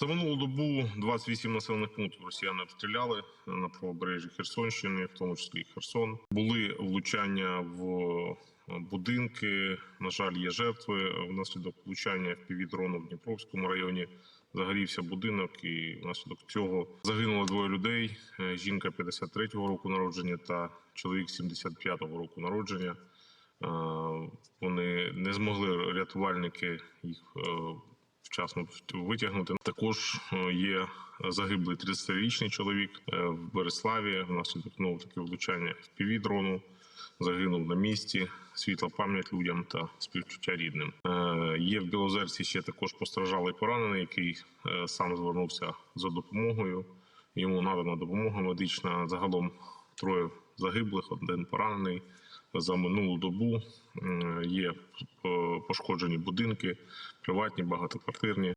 За минулу добу 28 населених пунктів росіяни обстріляли на правобережжі Херсонщини, в тому числі Херсон. Були влучання в будинки. На жаль, є жертви. Внаслідок влучання в півдрону в Дніпровському районі загорівся будинок, і внаслідок цього загинуло двоє людей: Е, жінка 53-го року народження та чоловік 75-го року народження. Е, Вони не змогли рятувальники їх е, вчасно витягнути. Також е, є загиблий 30-річний чоловік е, в Береславі внаслідок знову таки влучання в півдрону. Загинув на місці. Світла пам'ять людям та співчуття рідним. Е, Є в Білозерці ще також постраждалий поранений, який сам звернувся за допомогою. Йому надана допомога медична. Загалом троє загиблих, один поранений. За минулу добу є е, пошкоджені будинки, приватні, багатоквартирні.